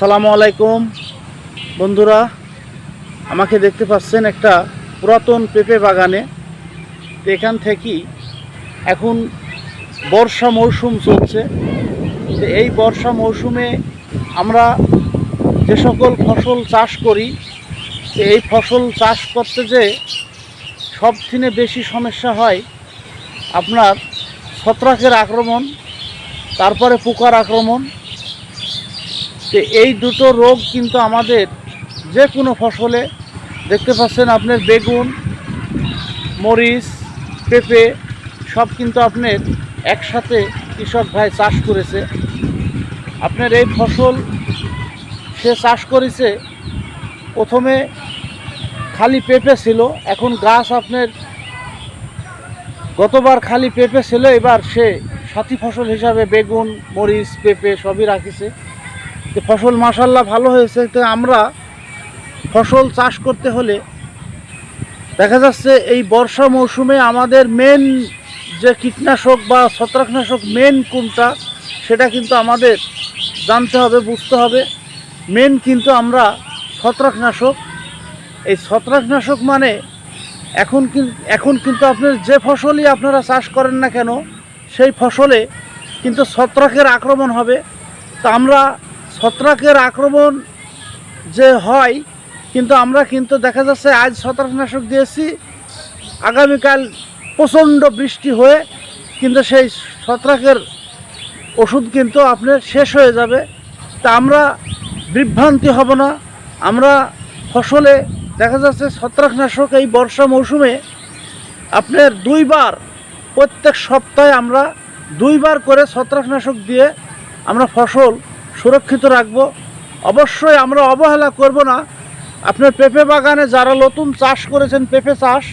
সালামু আলাইকুম। বন্ধুরা, আমাকে দেখতে পাচ্ছেন একটা পুরাতন পেঁপে বাগানে। এখান থেকেই এখন বর্ষা মৌসুম চলছে। এই বর্ষা মৌসুমে আমরা যে সকল ফসল চাষ করি এই ফসল চাষ করতে যে সব থেকে বেশি সমস্যা হয় আপনার ছত্রাকের আক্রমণ, তারপরে পোকার আক্রমণ তো এই দুটো রোগ কিন্তু আমাদের যে কোনো ফসলে, দেখতে পাচ্ছেন আপনার বেগুন, মরিচ, পেঁপে, সব কিন্তু আপনার একসাথে কৃষক ভাই চাষ করেছে। আপনার এই ফসল সে চাষ করেছে, প্রথমে খালি পেঁপে ছিল, এখন গাছ আপনার গতবার খালি পেঁপে ছিল, এবার সে সাথী ফসল হিসাবে বেগুন, মরিচ, পেঁপে সবই রাখিছে। তো ফসল মাসাল্লাহ ভালো হয়েছে, তো আমরা ফসল চাষ করতে হলে দেখা যাচ্ছে এই বর্ষা মৌসুমে আমাদের মেন যে কীটনাশক বা ছত্রাকনাশক মেন কোনটা, সেটা কিন্তু আমাদের জানতে হবে, বুঝতে হবে। মেন কিন্তু আমরা ছত্রাকনাশক। এই ছত্রাকনাশক মানে এখন এখন কিন্তু আপনার যে ফসলই আপনারা চাষ করেন না কেন, সেই ফসলে কিন্তু ছত্রাকের আক্রমণ হবে। তা আমরা ছত্রাকের আক্রমণ যে হয়, কিন্তু আমরা কিন্তু দেখা যাচ্ছে আজ ছত্রাকনাশক দিয়েছি। আগামীকাল প্রচণ্ড বৃষ্টি হয়ে কিন্তু সেই ছত্রাকের ওষুধ কিন্তু আপনার শেষ হয়ে যাবে। তা আমরা বিভ্রান্তি হব না। আমরা ফসলে দেখা যাচ্ছে ছত্রাকনাশক এই বর্ষা মৌসুমে আপনার দুইবার, প্রত্যেক সপ্তাহে আমরা দুইবার করে ছত্রাকনাশক দিয়ে আমরা ফসল সুরক্ষিত রাখব। অবশ্যই আমরা অবহেলা করব না। আপনার পেঁপে বাগানে যারা নতুন চাষ করেছেন, পেঁপে চাষ,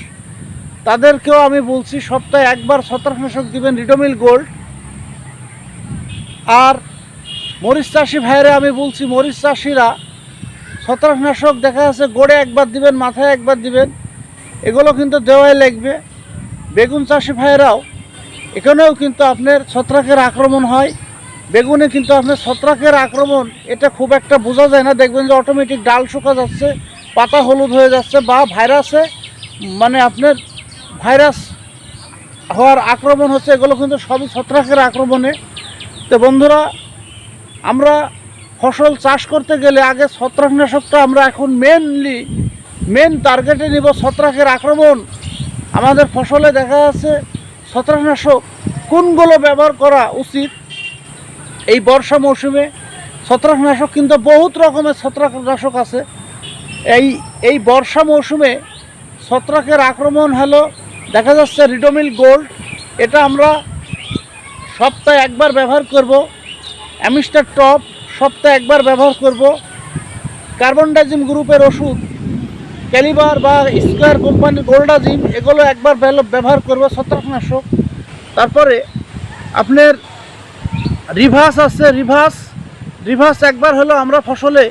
তাদেরকেও আমি বলছি, সপ্তাহে একবার ছত্রাকনাশক দিবেন রিডোমিল গোল্ড আর মরিচ চাষি ভাইরে আমি বলছি, মরিচ চাষিরা ছত্রাকনাশক দেখা যাচ্ছে গোড়ে একবার দিবেন, মাথায় একবার দিবেন, এগুলো কিন্তু দেওয়াই লাগবে। বেগুন চাষি ভাইয়েরাও, এখানেও কিন্তু আপনার ছত্রাকের আক্রমণ হয়। বেগুনে কিন্তু আপনার ছত্রাকের আক্রমণ, এটা খুব একটা বোঝা যায় না। দেখবেন যে অটোমেটিক ডাল শুকা যাচ্ছে, পাতা হলুদ হয়ে যাচ্ছে বা ভাইরাসে মানে আপনার ভাইরাস হওয়ার আক্রমণ হচ্ছে, এগুলো কিন্তু সবই ছত্রাকের আক্রমণে। তো বন্ধুরা, আমরা ফসল চাষ করতে গেলে আগে ছত্রাকনাশকটা আমরা এখন মেনলি মেন টার্গেটে নিব ছত্রাকের আক্রমণ। আমাদের ফসলে দেখা যাচ্ছে ছত্রাকনাশক কোনগুলো ব্যবহার করা উচিত? এই বর্ষা মৌসুমে ছত্রাকনাশক কিন্তু বহুত রকমের ছত্রাকনাশক আছে। এই এই বর্ষা মৌসুমে ছত্রাকের আক্রমণ হলো, দেখা যাচ্ছে রিডোমিল গোল্ড, এটা আমরা সপ্তাহে একবার ব্যবহার করব। অ্যামিস্টার টপ সপ্তাহে একবার ব্যবহার করব। কার্বনডাইজিম গ্রুপের ওষুধ, ক্যালিবার বা স্কোয়ার কোম্পানির গোল্ডাজিম, এগুলো একবার ব্যবহার করব ছত্রাকনাশক। তারপরে আপনার রিভাস আছে রিভাস রিভাস একবার হলো আমরা ফসলে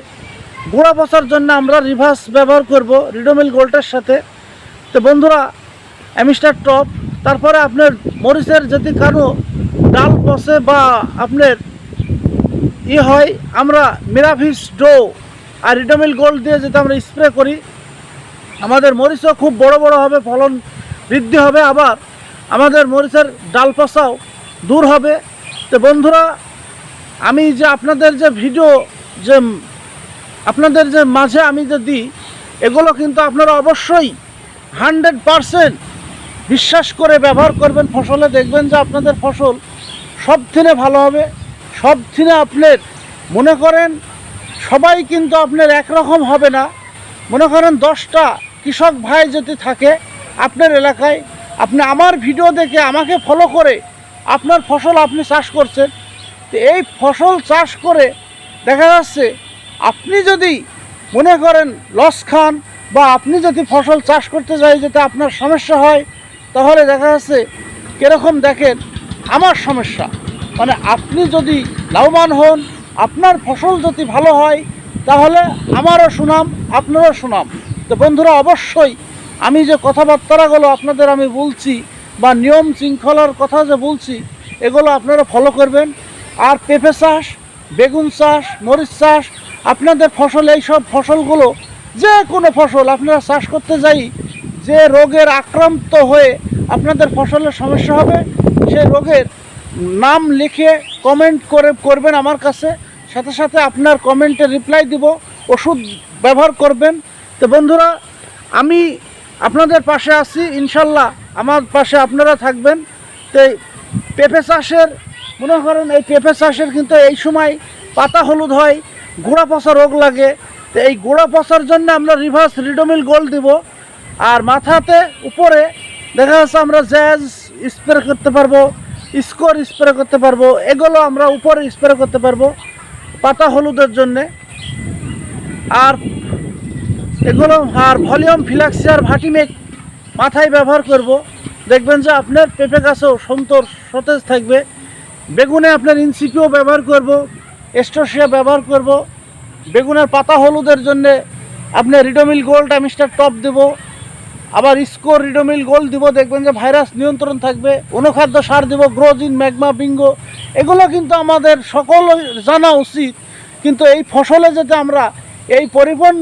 গোড়া পচার জন্য আমরা রিভাস ব্যবহার করব রিডোমিল গোল্ডের সাথে। তো বন্ধুরা, অ্যামিস্টার টপ, তারপরে আপনার মরিচের যদি কারও ডাল পচে বা আপনার ই হয়, আমরা মিরাফিস ডো আর রিডোমিল গোল্ড দিয়ে যদি আমরা স্প্রে করি, আমাদের মরিচও খুব বড় বড় হবে, ফলন বৃদ্ধি হবে। আবার আমাদের মরিচের ডাল পচাও দূর হবে। তো বন্ধুরা, আমি যে আপনাদের যে ভিডিও যে আপনাদের যে মাঝে আমি যে দিই, এগুলো কিন্তু আপনারা অবশ্যই হান্ড্রেড পারসেন্ট বিশ্বাস করে ব্যবহার করবেন। ফসলে দেখবেন যে আপনাদের ফসল সব থেকে ভালো হবে সব থেকে আপনার মনে করেন সবাই কিন্তু আপনার একরকম হবে না। মনে করেন দশটা কৃষক ভাই যদি থাকে আপনার এলাকায়, আপনি আমার ভিডিও দেখে আমাকে ফলো করে আপনার ফসল আপনি চাষ করছেন, তো এই ফসল চাষ করে দেখা যাচ্ছে আপনি যদি মনে করেন লস খান বা আপনি যদি ফসল চাষ করতে যাই যাতে আপনার সমস্যা হয়, তাহলে দেখা যাচ্ছে কীরকম দেখেন আমার সমস্যা। মানে আপনি যদি লাভবান হন, আপনার ফসল যদি ভালো হয়, তাহলে আমারও সুনাম, আপনারও সুনাম। তো বন্ধুরা, অবশ্যই আমি যে কথাবার্তাগুলো আপনাদের আমি বলছি বা নিয়ম শৃঙ্খলার কথা যে বলছি, এগুলো আপনারা ফলো করবেন। আর পেঁপে চাষ, বেগুন চাষ, মরিচ চাষ, আপনাদের ফসল এই সব ফসলগুলো, যে কোনো ফসল আপনারা চাষ করতে যাই, যে রোগের আক্রান্ত হয়ে আপনাদের ফসলের সমস্যা হবে, সেই রোগের নাম লিখে কমেন্ট করে, করবেন আমার কাছে। সাথে সাথে আপনার কমেন্টে রিপ্লাই দিব, ওষুধ ব্যবহার করবেন। তো বন্ধুরা, আমি আপনাদের পাশে আছি, ইনশাল্লাহ। আমার পাশে আপনারা থাকবেন। তো পেঁপে চাষের, মনে করেন এই পেঁপে চাষের কিন্তু এই সময় পাতা হলুদ হয়, গোড়া পচা রোগ লাগে। তো এই গোড়া পচার জন্য আমরা রিভার্স রিডোমিল গোল দিব। আর মাথাতে উপরে দেখা যাচ্ছে আমরা জ্যাজ স্প্রে করতে পারব স্কোর স্প্রে করতে পারব, এগুলো আমরা উপরে স্প্রে করতে পারব পাতা হলুদের জন্যে। আর এগুলো আর ভলিউম ফিলাক্সিয়ার ভাটিমেক মাথায় ব্যবহার করব। দেখবেন যে আপনার পেঁপে গাছও সুন্দর সতেজ থাকবে। বেগুনে আপনার ইনসিপিও ব্যবহার করব, এস্টোসিয়া ব্যবহার করব। বেগুনের পাতা হলুদের জন্য আপনি রিডোমিল গোল্ড মিস্টার টপ দেব। আবার স্কোর রিডোমিল গোল্ড দিব, দেখবেন যে ভাইরাস নিয়ন্ত্রণ থাকবে। অনুখাদ্য সার দিব, গ্রোজিন, ম্যাগমা, বিঙ্গো, এগুলো কিন্তু আমাদের সকল জানা উচিত। কিন্তু এই ফসলে যাতে আমরা এই পরিবহন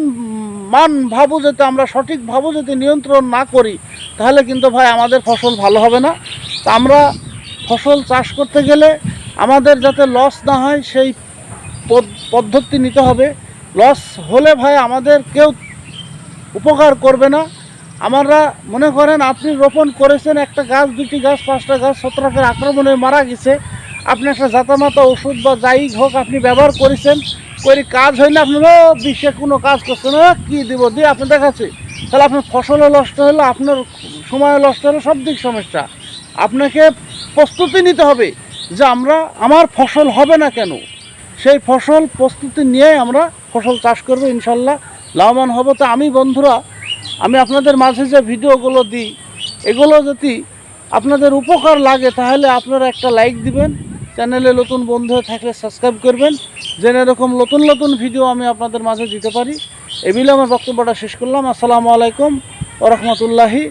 মান ভাবু যাতে আমরা সঠিক ভাবু যদি নিয়ন্ত্রণ না করি, তাহলে কিন্তু ভাই আমাদের ফসল ভালো হবে না। তা আমরা ফসল চাষ করতে গেলে আমাদের যাতে লস না হয়, সেই পদ- পদ্ধতি নিতে হবে। লস হলে ভাই আমাদের কেউ উপকার করবে না। আমরা মনে করেন আপনি রোপণ করেছেন একটা গাছ, দুটি গাছ, পাঁচটা গাছ, ছত্রাকের আক্রমণে মারা গেছে। আপনি একটা জাতামাতা ওষুধ বা যাই হোক আপনি ব্যবহার করেছেন করে, কাজ হয় না আপনি ও বিশ্বে কোনো কাজ করছে না, কী দিব দিয়ে আপনি দেখাচ্ছে। তাহলে আপনার ফসলও নষ্ট হলো, আপনার সময় নষ্ট হলো, সব দিক সমস্যা। আপনাকে প্রস্তুতি নিতে হবে যে আমরা, আমার ফসল হবে না কেন? সেই ফসল প্রস্তুতি নিয়ে আমরা ফসল চাষ করব, ইনশাল্লাহ। লাভবান হব। তো আমি বন্ধুরা, আমি আপনাদের মাঝে যে ভিডিওগুলো দিই, এগুলো যদি আপনাদের উপকার লাগে, তাহলে আপনারা একটা লাইক দিবেন। চ্যানেলে নতুন বন্ধু থাকলে সাবস্ক্রাইব করবেন। যেন এরকম নতুন নতুন ভিডিও আমি আপনাদের মাঝে দিতে পারি। এগুলো আমার বক্তব্যটা শেষ করলাম। আসসালামু আলাইকুম ও রহমতুল্লাহি